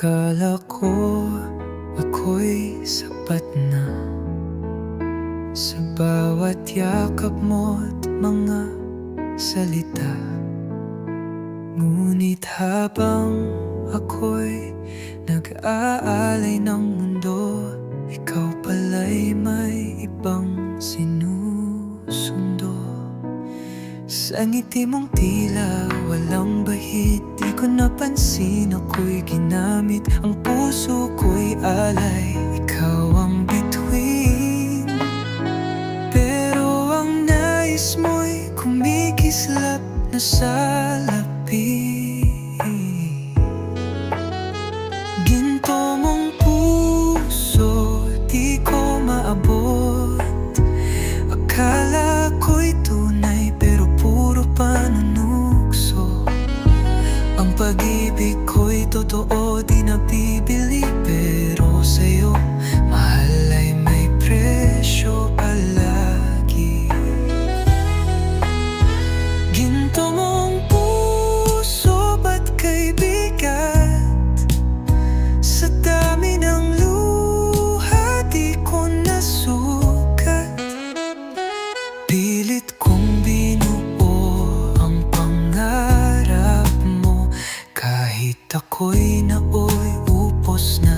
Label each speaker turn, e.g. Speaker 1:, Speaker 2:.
Speaker 1: Akala ko ako'y sapat na. Sa bawat yakap mo't mga salita. Ngunit habang ako'y nag-aalay ng mundo Ikaw pala'y may ibang sinusundo. Sa ngiti mong tila walang bahid ko napansin ako'y ginamit. Ang puso ko'y alay Ikaw ang bituin. Pero ang nais mo'y kumikislap na sa ako'y napoy upos na.